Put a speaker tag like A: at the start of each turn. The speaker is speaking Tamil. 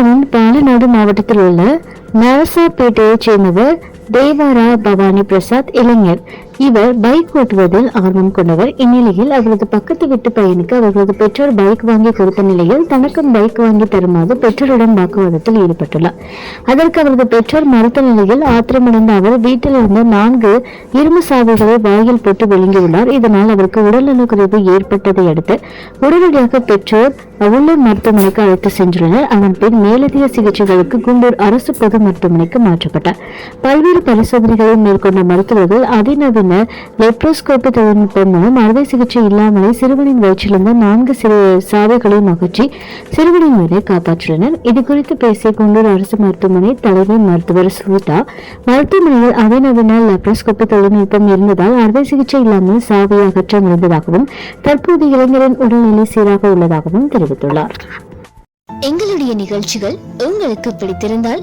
A: இந்தியாவின் பாலநாடு மாவட்டத்தில் உள்ள நரசாப்பேட்டையைச் சேர்ந்தவர் தேவாரா பவானி பிரசாத் இளைஞர். இவர் பைக் ஓட்டுவதில் ஆர்வம் கொண்டவர். இந்நிலையில் அவரது பக்கத்து வீட்டு பையனுக்கு அவர்களது பெற்றோர் பைக் வாங்கி கொடுத்த நிலையில் தனக்கும் பைக் வாங்கி தருமாறு பெற்றோருடன் வாக்குவாதத்தில் ஈடுபட்டுள்ளார். அதற்கு அவரது பெற்றோர் மறுத்த நிலையில் ஆத்திரமடைந்த அவர் வீட்டில் இருந்த நான்கு இரும்பு சாவிகளை வாயில் போட்டு விழுங்கியுள்ளார். இதனால் அவருக்கு உடல்நல குறைவு ஏற்பட்டதை அடுத்து உடனடியாக பெற்றோர் உள்ளூர் மருத்துவமனைக்கு அழைத்து சென்றுள்ளனர். அதன் பின் மேலதிக சிகிச்சைகளுக்கு குண்டூர் அரசு பொது மருத்துவமனைக்கு மாற்றப்பட்டார். பல்வேறு பரிசோதனைகளை மேற்கொண்ட மருத்துவர்கள் அதிநவீன லெப்ரோஸ்கோபி தொழில்நுட்பம் மூலம் அறுவை சிகிச்சை இல்லாமலே சிறுவனின் வயிற்றிலிருந்து நான்கு சிறு சாதைகளையும் அகற்றி சிறுவனின் உயிரை காப்பாற்றினர் இது குறித்து பேசிய குண்டூர் அரசு மருத்துவமனை தலைமை மருத்துவர் ஸ்ருதா மருத்துவமனையில் அதிநவீன லெப்ரோஸ்கோபி தொழில்நுட்பம் இருந்ததால் அறுவை சிகிச்சை இல்லாமல் சாவை அகற்ற முடிந்ததாகவும் தற்போது இளைஞரின் உடல்நிலை சீராக உள்ளதாகவும் தெரிவித்துள்ளார்.
B: எங்களுடைய நிகழ்ச்சிகள் உங்களுக்கு பிடித்திருந்தால்